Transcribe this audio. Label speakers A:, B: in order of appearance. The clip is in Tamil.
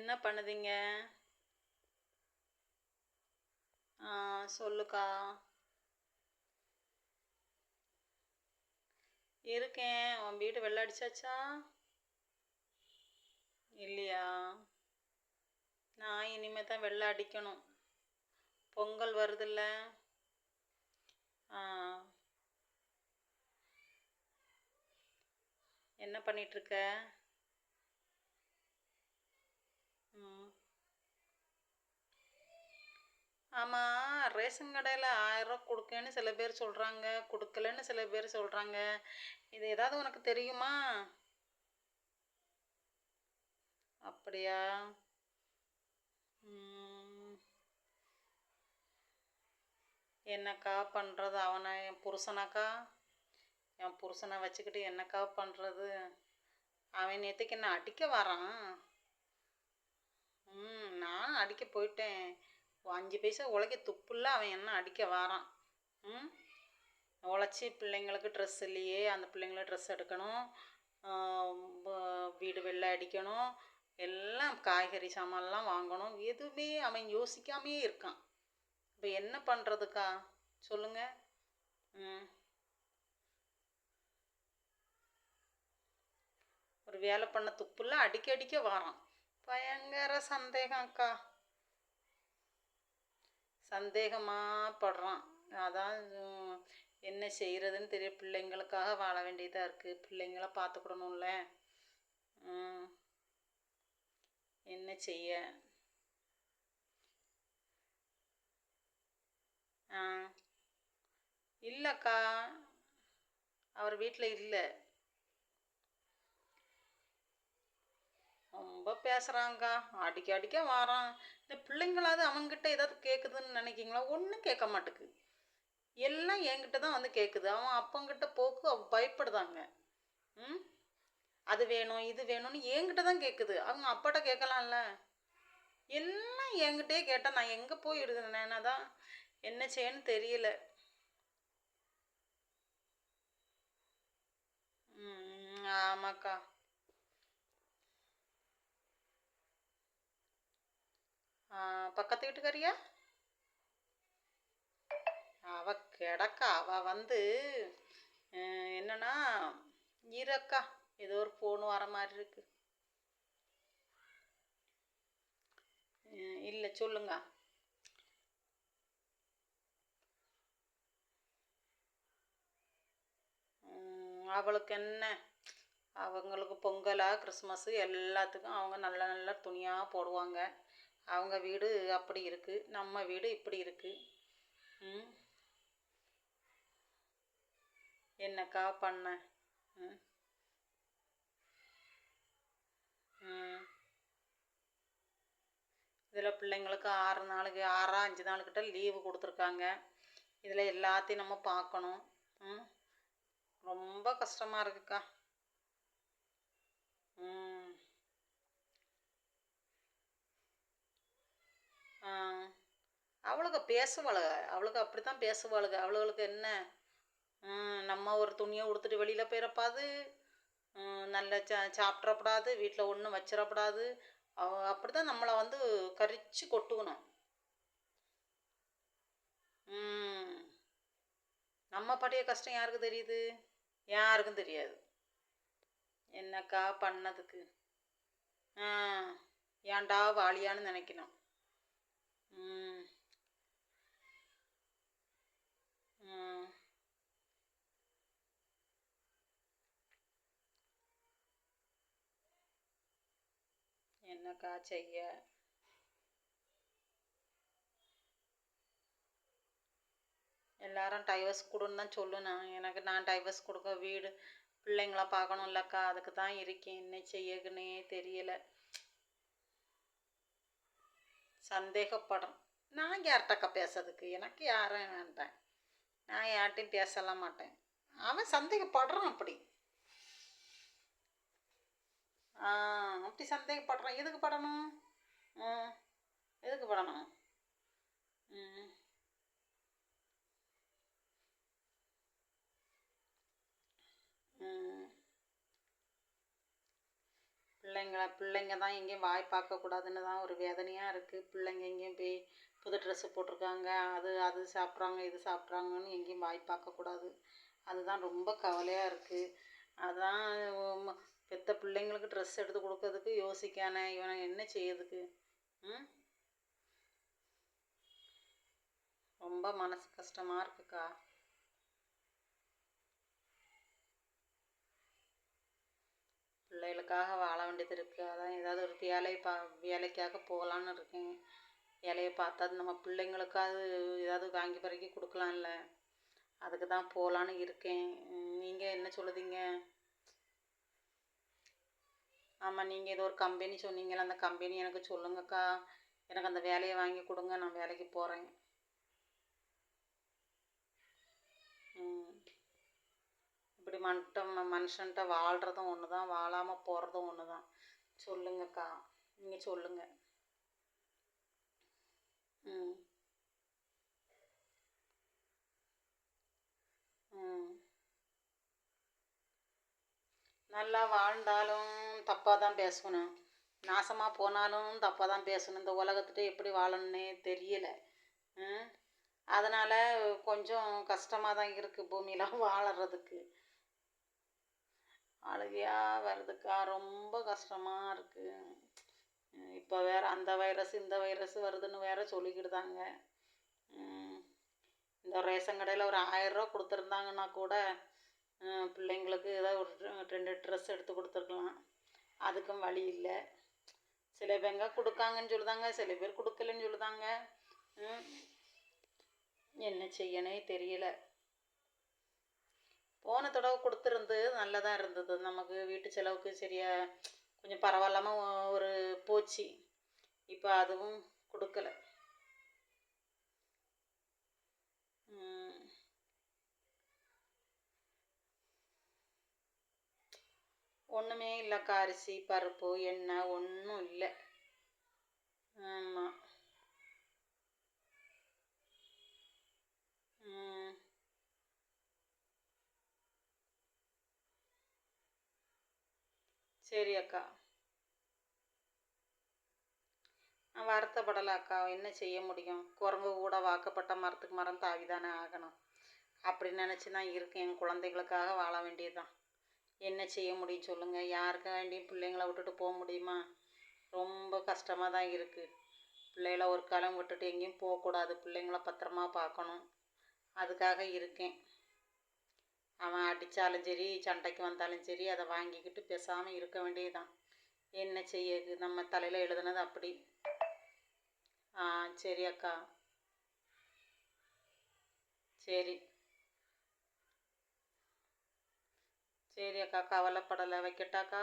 A: என்ன பண்ணுதீங்க? ஆ சொல்லுக்கா. இருக்கேன். உன் வீடு வெள்ளை அடிச்சாச்சா இல்லையா? நான் இனிமே தான் வெள்ளை அடிக்கணும். பொங்கல் வருதுல்ல. ஆ. என்ன பண்ணிகிட்ருக்க ம் ஆமாம் ரேஷன் கடையில் ஆயிரரூவா கொடுக்கேன்னு சில பேர் சொல்கிறாங்க கொடுக்கலன்னு சில பேர் சொல்கிறாங்க இது ஏதாவது உனக்கு தெரியுமா? அப்படியா? என்னக்கா பண்ணுறது அவனை என் புருஷனாக்கா? என் புருஷனை வச்சுக்கிட்டு என்னக்கா பண்ணுறது அவன் நேற்றுக்கு என்ன அடிக்க வரான்? ம் நான் அடிக்க போயிட்டேன். அஞ்சு பைசா உழைக்க துப்புல்ல அவன் என்ன அடிக்க வாரான்? ம்? உழைச்சி பிள்ளைங்களுக்கு ட்ரெஸ் இல்லையே அந்த பிள்ளைங்களை ட்ரெஸ் எடுக்கணும். வீடு வெள்ளை அடிக்கணும். எல்லாம் காய்கறி சாமான்லாம் வாங்கணும். எதுவுமே அவன் யோசிக்காமே இருக்கான். இப்போ என்ன பண்ணுறதுக்கா சொல்லுங்கள் ம். ஒரு வேலை பண்ண துப்புல அடிக்க அடிக்க வாரான். பயங்கர சந்தேகம் அக்கா. சந்தேகமாக படுறான் அதான் என்ன செய்கிறதுன்னு தெரிய பிள்ளைங்களுக்காக வாழ வேண்டியதாக இருக்குது பிள்ளைங்கள பார்த்துக்கிடணும்ல என்ன செய்ய? ஆ. இல்லைக்கா. அவர் வீட்டில் இல்லை. ரொம்ப பேசுகிறாங்கக்கா அடிக்க அடிக்க வாரான். இந்த பிள்ளைங்களாவது அவன்கிட்ட ஏதாவது கேட்குதுன்னு நினைக்கிங்களா? ஒன்றும் கேட்க மாட்டேக்கு. எல்லாம் என்கிட்ட தான் வந்து கேட்குது அவன் அப்பங்கிட்ட போக்கு அவ பயப்படுதாங்க. ம்? அது வேணும் இது வேணும்னு என்கிட்ட தான் கேட்குது அவங்க அப்பாட்ட கேட்கலாம்ல? எல்லாம் என்கிட்டயே கேட்டால் நான் எங்கே போய் எடுக்கிறேன் தான் என்ன செய்யன்னு தெரியல. ஆமாக்கா. பக்கத்து வீட்டுக்காரியா அவ கிடக்கா அவ வந்து என்னன்னா இருக்கா ஏதோ ஒரு ஃபோன் வர மாதிரி இருக்கு இல்லை சொல்லுங்க அவளுக்கு என்ன அவங்களுக்கு பொங்கலா கிறிஸ்மஸ்ஸு எல்லாத்துக்கும் அவங்க நல்ல நல்ல துணியாக போடுவாங்க அவங்க வீடு அப்படி இருக்குது நம்ம வீடு இப்படி இருக்குது ம்? என்னக்கா பண்ண? இதில் பிள்ளைங்களுக்கு ஆறு நாளுக்கு ஆறா அஞ்சு நாளுக்கிட்ட லீவு கொடுத்துருக்காங்க. இதில் எல்லாத்தையும் நம்ம பார்க்கணும். ம்? ரொம்ப கஷ்டமாக இருக்குக்கா. ம். அவளுக பேசுவாளுக. அவளுக்கு அப்படி தான் பேசுவாளுக. அவளுகளுக்கு என்ன? நம்ம ஒரு துணியை உடுத்துட்டு வெளியில் போயிடப்பாது நல்ல சா சாப்பிட்றப்படாது. வீட்டில் ஒன்றும் வச்சிடப்படாது. அவ அப்படி தான் நம்மளை வந்து கரிச்சு கொட்டுக்கணும். நம்ம படைய கஷ்டம் யாருக்கு தெரியுது? யாருக்கும் தெரியாது. என்னக்கா பண்ணதுக்கு? ஏன்டா வாலியான்னு நினைக்கணும். என்னக்கா செய்ய? எல்லாரும் டைவர்ஸ் கொடுன்னு தான் சொல்லணும் எனக்கு நான் டைவர்ஸ் கொடுக்க வீடு பிள்ளைங்கள பார்க்கணும்லக்கா அதுக்கு தான் இருக்கேன். என்ன செய்யக்குன்னே தெரியல. சந்தேகப்படும். நான் யார்கிட்டக்கா பேசுறதுக்கு? எனக்கு யாரும் வேண்டாம். நான் யார்கிட்டையும் பேசலாம் மாட்டேன். அவன் சந்தேகப்படுறான் அப்படி. ஆ அப்படி சந்தேகப்படுறான். எதுக்கு படணும்? ம் எதுக்கு படணும்? ம். ம். பிள்ளைங்கள பிள்ளைங்க தான் எங்கேயும் வாய் பார்க்கக்கூடாதுன்னு தான் ஒரு வேதனையாக இருக்குது பிள்ளைங்க எங்கேயும் போய் புது ட்ரெஸ்ஸு போட்டிருக்காங்க. அது அது சாப்பிட்றாங்க இது சாப்பிட்றாங்கன்னு எங்கேயும் வாய் பார்க்கக்கூடாது அதுதான் ரொம்ப கவலையாக இருக்குது அதான் பெத்த பிள்ளைங்களுக்கு ட்ரெஸ் எடுத்து கொடுக்கறதுக்கு யோசிக்கானே. இவனை என்ன செய்யறதுக்கு? ம்? ரொம்ப மனசு கஷ்டமாக இருக்குக்கா. பிள்ளைகளுக்காக வாழ வேண்டியது இருக்குது அதான் ஏதாவது ஒரு வேலை பா வேலைக்காக போகலான்னு இருக்கேன். வேலையை பார்த்தா நம்ம பிள்ளைங்களுக்காவது ஏதாவது வாங்கி பறக்கி கொடுக்கலாம்ல. அதுக்கு தான் போகலான்னு இருக்கேன். நீங்கள் என்ன சொல்லுதீங்க? ஆமாம் நீங்கள் ஏதோ ஒரு கம்பெனி சொன்னீங்களே அந்த கம்பெனி எனக்கு சொல்லுங்கக்கா. எனக்கு அந்த வேலையை வாங்கி கொடுங்க நான் வேலைக்கு போகிறேன் ம். இப்படி மன்ட்ட மனுஷன்ட்ட வாழ்கிறதும் ஒன்று தான் வாழாமல் போகிறதும் ஒன்று தான் சொல்லுங்கக்கா. நீங்கள் சொல்லுங்கள் ம். ம். நல்லா வாழ்ந்தாலும் தப்பாக தான் பேசணும். நாசமாக போனாலும் தப்பாக தான் பேசணும். இந்த உலகத்துட்டு எப்படி வாழணுன்னே தெரியலை. அதனால் கொஞ்சம் கஷ்டமாக தான் இருக்குது பூமியில் வாழறதுக்கு. அழுகையாக வருதுக்கா ரொம்ப கஷ்டமாக இருக்குது இப்போ வேறு அந்த வைரஸ் இந்த வைரஸ் வருதுன்னு வேற சொல்லிக்கிடுதாங்க இந்த ரேஷன் கடையில் ஒரு ஆயிரரூவா கொடுத்துருந்தாங்கன்னா கூட பிள்ளைங்களுக்கு ஏதாவது ஒரு ரெண்டு ட்ரெஸ் எடுத்து கொடுத்துருக்கலாம். அதுக்கும் வழி இல்லை. சில பேங்க கொடுக்காங்கன்னு சொல்லுதாங்க சில பேர் கொடுக்கலன்னு சொல்லுதாங்க. என்ன செய்யனே தெரியல. போன தடவை கொடுத்துருந்து நல்லதாக இருந்தது. நமக்கு வீட்டு செலவுக்கு சரியா கொஞ்சம் பரவாயில்லாமல் ஒரு போச்சு. இப்போ அதுவும் கொடுக்கல. ஒன்றுமே இல்லைக்கா. அரிசி பருப்பு எண்ணெய் ஒன்றும் இல்லை. ஆமாம் ம் சரி அக்கா. நான் வருத்தப்படலை அக்கா. என்ன செய்ய முடியும்? குரங்கு கூட வாக்கப்பட்ட மரத்துக்கு மரம் தாவிதானே ஆகணும். அப்படின்னு நினச்சி தான் இருக்கேன். என் குழந்தைகளுக்காக வாழ வேண்டியதுதான். என்ன செய்ய முடியும் சொல்லுங்கள் யாருக்கு வேண்டியும் பிள்ளைங்கள விட்டுட்டு போக முடியுமா? ரொம்ப கஷ்டமாக தான் இருக்குது பிள்ளைகள ஒரு காலம் விட்டுட்டு எங்கேயும் போகக்கூடாது. பிள்ளைங்கள பத்திரமா பார்க்கணும். அதுக்காக இருக்கேன். அவன் அடித்தாலும் சரி சண்டைக்கு வந்தாலும் சரி அதை வாங்கிக்கிட்டு பேசாமல் இருக்க வேண்டியதுதான். என்ன செய்யுது நம்ம தலையில் எழுதுனது அப்படி. ஆ சரி அக்கா. சரி. சரி அக்கா கவலைப்படலை. வைக்கட்டாக்கா?